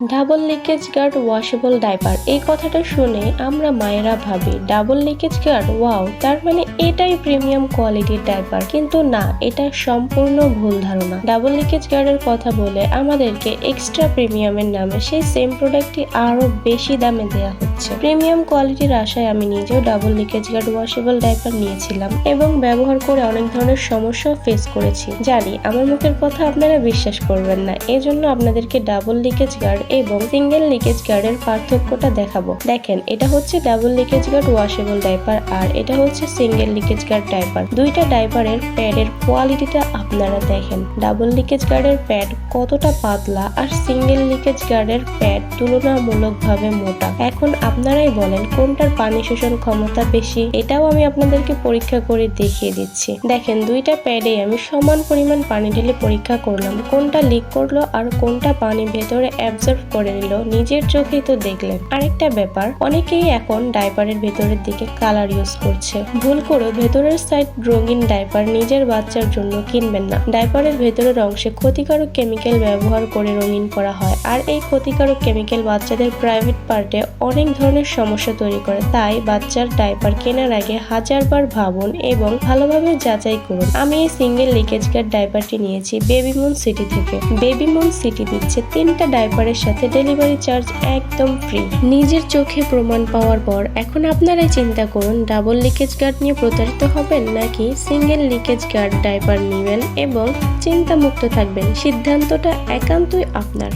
Double leakage guard washable diaper. এই কথাটা শুনে আমরা মায়েরা ভাবি, ডাবল লিকেজ গার্ড? ওয়াও, তার মানে এটাই প্রিমিয়াম কোয়ালিটির ডাইপার। কিন্তু না, এটা সম্পূর্ণ ভুল ধারণা। ডাবল লিকেজ গার্ডের কথা বলে আমাদেরকে এক্সট্রা প্রিমিয়ামের নামে সেই সেম প্রোডাক্টটি আরও বেশি দামে দেওয়া হচ্ছে। প্রিমিয়াম কোয়ালিটির আশায় আমি নিজেও double leakage guard washable diaper নিয়েছিলাম এবং ব্যবহার করে অনেক ধরনের সমস্যা ফেস করেছি। জানি, আমার মুখের কথা আপনারা বিশ্বাস করবেন না। এজন্য আপনাদেরকে ডাবল লিকেজ গার্ড এবং সিঙ্গেল লিকেজ গার্ডের পার্থক্যটা দেখাবো। দেখেন, এটা হচ্ছে double leakage guard washable diaper আর এটা হচ্ছে সিঙ্গেল লিকেজ গার্ড ডাইপার দুইটা ডাইপারের প্যাডের কোয়ালিটিটা আপনারা দেখেন। ডাবল লিকেজ গার্ডের প্যাড কতটা পাতলা আর সিঙ্গেল লিকেজ গার্ডের প্যাড তুলনামূলকভাবে মোটা। এখন আপনারাই বলেন কোনটার পানি শোষণ ক্ষমতা বেশি, এটাও আমি আপনাদেরকে পরীক্ষা করে দেখিয়ে দিচ্ছি। দেখেন, দুইটা প্যাডে আমি সমান পরিমাণ পানি ঢেলে পরীক্ষা করলাম, কোনটা লিক করল আর কোনটা পানি ভেতরে অ্যাবজর্ব করে নিল, নিজের চোখেই তো দেখলেন। আরেকটা ব্যাপার, অনেকেই এখন ডাইপারের ভেতরের দিকে কালার ইউজ করছে। ভুল করে ভেতরের সাইড রঙিন ডাইপার নিজের বাচ্চার জন্য কিনবেন না। ডাইপারের ভেতরের অংশে ক্ষতিকারক কেমিক্যাল ব্যবহার করে রঙিন করা হয়, আর এই ক্ষতিকারক কেমিক্যাল বাচ্চাদের প্রাইভেট পার্টে অনেক ধরনের সমস্যা তৈরি করে। তাই বাচ্চার ডাইপার কেনার আগে হাজারবার ভাবুন এবং ভালোভাবে যাচাই করুন। আমি এই সিঙ্গেল লিকেজ গার্ড ডাইপারটি নিয়েছি বেবি মুন সিটি থেকে। বেবি মুন সিটি দিচ্ছে তিনটা ডাইপারের সাথে ডেলিভারি চার্জ একদম ফ্রি। নিজের চোখে প্রমাণ পাওয়ার পর এখন আপনারাই চিন্তা করুন, ডাবল লিকেজ গার্ড নিয়ে প্রতারিত হবেন নাকি সিঙ্গেল লিকেজ গার্ড ডাইপার নেবেন এবং চিন্তামুক্ত থাকবেন। সিদ্ধান্তটা একান্তই আপনার।